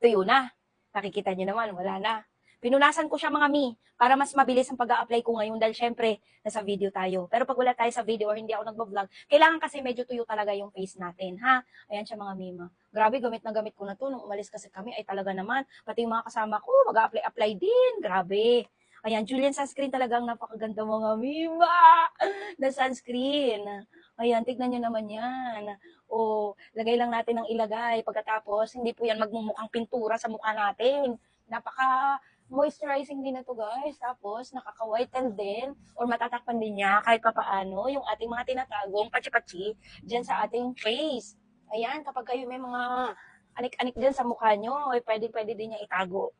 tuyo na. Nakikita niyo naman, wala na. Pinunasan ko siya mga mi, para mas mabilis ang pag apply ko ngayon dahil syempre, nasa video tayo. Pero pag wala tayo sa video or hindi ako nagbo-vlog, kailangan kasi medyo tuyo talaga yung face natin, ha? Ayan siya mga mima. Grabe, gamit na gamit ko na to. Nung umalis kasi kami, ay talaga naman. Pati yung mga kasama ko, mag-apply-apply din. Grabe. Ayan, Julian sunscreen talagang napakaganda mga mima. Na sunscreen. Ayan, tignan nyo naman yan. O, lagay lang natin ng ilagay. Pagkatapos, hindi po yan magmumukhang pintura sa mukha natin. Napaka moisturizing din na to guys. Tapos, nakaka-whiten din or matatakpan din niya kahit papaano yung ating mga tinatagong pachi-pachi dyan sa ating face. Ayan, kapag kayo may mga anik-anik dyan sa mukha nyo, ay pwede-pwede din niya itago.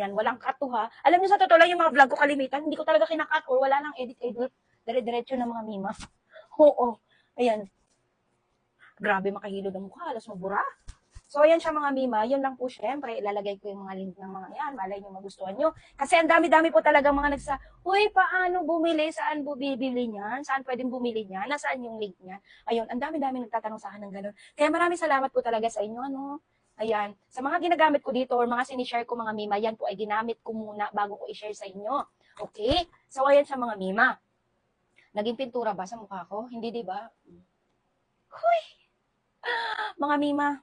Yan, walang cut to ha. Alam niyo sa totoo lang yung mga vlog ko kalimitan, hindi ko talaga kinakat or wala nang edit-edit. Dire-diretso ng mga mima. Oo. Ayan. Grabe makahilod ang mukha, alas mabura. So, ayan siya mga mima. Yun lang po syempre. Ilalagay ko yung mga link ng mga yan. Malay nyo magustuhan nyo. Kasi ang dami-dami po talaga mga nagsa, Uy, paano bumili? Saan bu bibili niyan? Saan pwedeng bumili niyan? Nasaan yung link niya? Ayun, ang dami-dami nagtatanong sa akin ng ganun. Kaya maraming salamat po talaga sa inyo. Ano? Ayan. Sa mga ginagamit ko dito or mga sinishare ko mga mima, yan po ay ginamit ko muna bago ko i-share sa inyo. Okay? So, ayan siya mga mima. Naging pintura ba sa mukha ko? Hindi, di ba? Huy! Mga mima,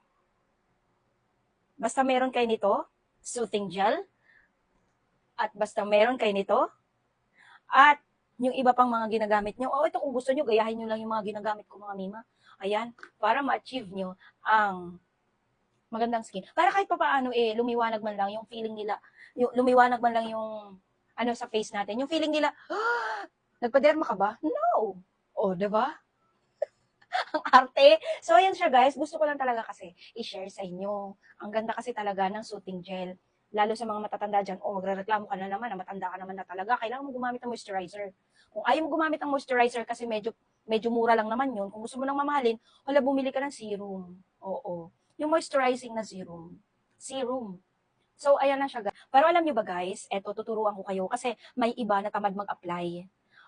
basta meron kayo nito, soothing gel, at basta meron kayo nito, at yung iba pang mga ginagamit nyo, oh, ito kung gusto nyo, gayahin nyo lang yung mga ginagamit ko mga mima. Ayan, para ma-achieve nyo ang magandang skin. Para kahit pa paano eh, lumiwanag man lang yung feeling nila, yung, lumiwanag man lang yung ano sa face natin. Yung feeling nila, ah, nagpa-derma ka ba? No. O, oh, diba? ang arte. So, ayan siya guys. Gusto ko lang talaga kasi i-share sa inyo. Ang ganda kasi talaga ng soothing gel. Lalo sa mga matatanda dyan, oh, magre-reklamo ka na naman, na matanda ka naman na talaga, kailangan mo gumamit ng moisturizer. Kung ayaw mo gumamit ng moisturizer kasi medyo medyo mura lang naman yun, kung gusto mo nang mamahalin, wala bumili ka ng serum. Oo. Yung moisturizing na serum. Serum. So, ayan na siya guys. Pero alam nyo ba guys, eto, tuturuan ko kayo kasi may iba na tamad mag-apply.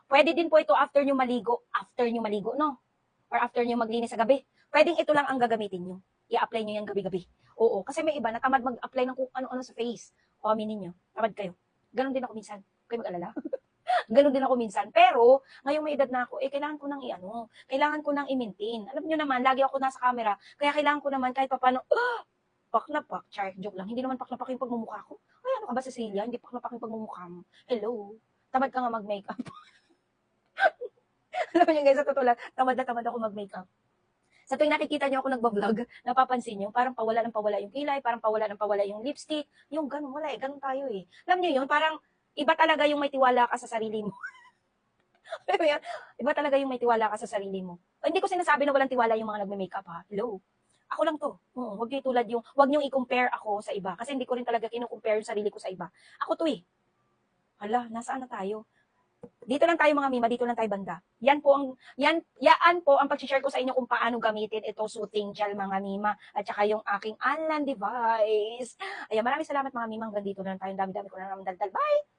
Pwede din po ito after nyo maligo, after nyo maligo, no? Or after nyo maglinis sa gabi. Pwedeng ito lang ang gagamitin nyo. I-apply nyo yan gabi-gabi. Oo, kasi may iba na tamad mag-apply ng kung ano-ano sa face. O, aminin nyo, tamad kayo. Ganon din ako minsan. Kayo mag-alala. Ganon din ako minsan. Pero, ngayong may edad na ako, eh, kailangan ko nang i-ano, kailangan ko nang i-maintain. Alam nyo naman, lagi ako nasa camera, kaya kailangan ko naman kahit papano, ah, pak na pak, char, joke lang. Hindi naman pak na pak yung pagmumukha ko. Ay, ano ka ba, Cecilia? Hindi pak na pak yung pagmumukha mo. Hello? Tamad ka nga mag-makeup. Alam niyo guys, sa totoo lang, tamad na tamad ako mag-makeup. Sa tuwing nakikita niyo ako nagbablog, napapansin niyo, parang pawala ng pawala yung kilay, parang pawala ng pawala yung lipstick, yung ganun, wala eh, ganun tayo eh. Alam niyo yun, parang iba talaga yung may tiwala ka sa sarili mo. Alam? Iba talaga yung may tiwala ka sa sarili mo. O, hindi ko sinasabi na walang tiwala yung mga nagme-makeup ha. Hello? Ako lang to. Hmm, huwag niyo tulad yung, huwag niyo i-compare ako sa iba. Kasi hindi ko rin talaga kino-compare yung sarili ko sa iba. Ako to eh. Hala, nasaan na tayo? Dito lang tayo mga mima, dito lang tayo banda. Yan po ang yan yaan po ang pag-share ko sa inyo kung paano gamitin ito soothing gel mga mima at saka yung aking Anlan device. Ayan, maraming salamat mga mima. Hanggang dito lang tayo. Dami-dami ko na naman daldal. Bye!